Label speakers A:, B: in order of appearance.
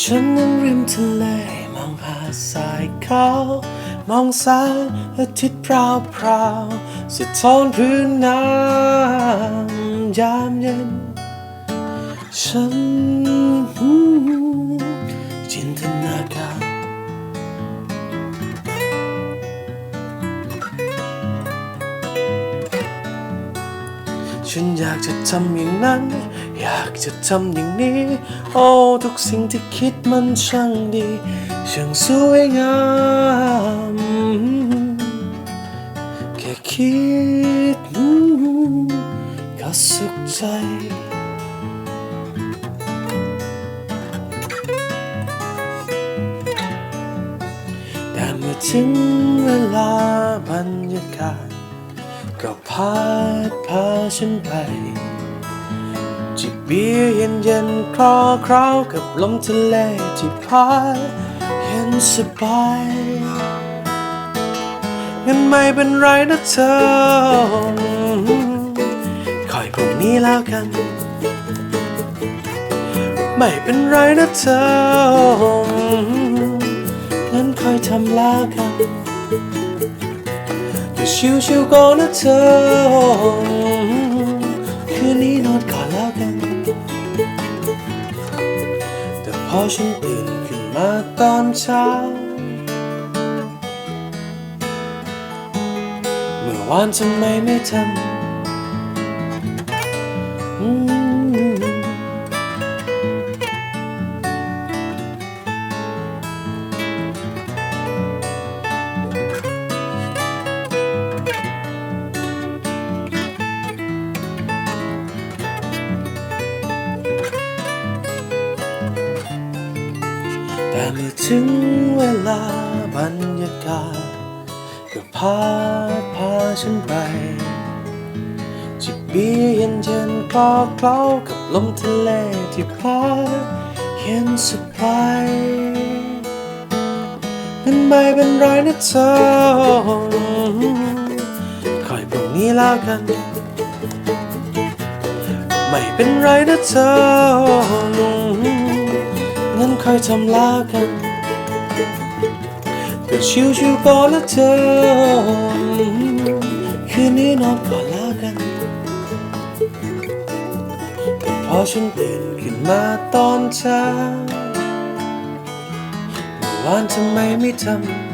A: ฉันนั่งริมทะเลมองหาดทรายขาวมองแสงอาทิตย์พราวพราวสะท้อนพื้นน้ำยามเย็น ฉัน จินตนาการฉันอยากจะทำอย่างนั้น อยากจะทำอย่างนี้ โอ้ทุกสิ่งที่คิดมันช่างดีช่างสวยงามแค่คิดก็สุขใจ อถึงเวลาบรรยากาศ ก็พัดพาฉันไป จิบเบียร์เย็นเย็นคลอเคล้ากับลมทะเลที่พัดเย็นสบายงั้นไม่เป็นไรนะเธอคอยพรุ่งนี้แล้วกัน ไม่เป็นไรนะเธอำล้วกันก็ชิวๆก่อนนะเธอ คืนนี้นอนก่อนแล้วกัน แต่พอฉันตื่นขึ้นมาตอนเช้า เมื่อวานทำไมไม่ทำ มื่อถึงเวลาบรรยากาศก็พาพาฉันไปจิบเบียร์เย็นเย็นๆคลอเคล้ากับลมทะเลที่พัดเย็นสบายนั้นไม่เป็นไรนะเธอคอยพรุ่งนี้แล้วกัน ไม่เป็นไรนะเธอ ค่อยทำลากันก็ชิวๆก่อนละเธอ คืนนี้นอนก่อนลากันแต่พอฉันตื่นขึ้นมาตอนเช้าเมื่อวานทำไมไม่ทำ